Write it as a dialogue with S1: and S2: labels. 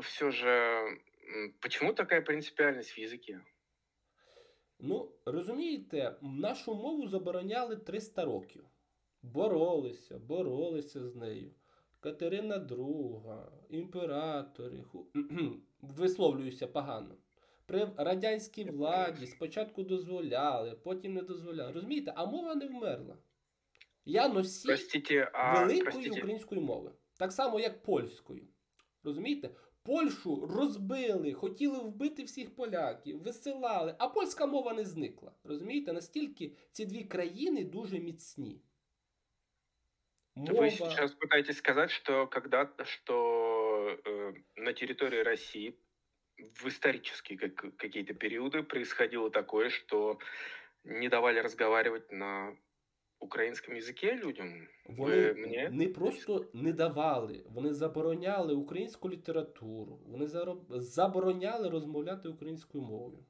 S1: все же, почему такая принципиальность в языке?
S2: Ну, розумієте, нашу мову забороняли 300 років. Боролися, боролися з нею. Катерина II, імператори, ху... висловлююся погано. При радянській владі спочатку дозволяли, потім не дозволяли. Розумієте, а мова не вмерла. Я носій
S1: Простите, а
S2: великої
S1: простите,
S2: української мови. Так само, як польською. Розумієте? Польщу розбили, хотіли вбити всіх поляків, висилали, а польська мова не зникла. Розумієте? Настільки ці дві країни дуже міцні.
S1: вы сейчас пытаетесь сказать, что когда-то, что э, на территории России в исторические как- какие-то периоды происходило такое, что не давали разговаривать на украинском язикі людям?
S2: Вони
S1: Ви мені
S2: не просто не давали, вони забороняли українську літературу, вони забороняли розмовляти українською мовою.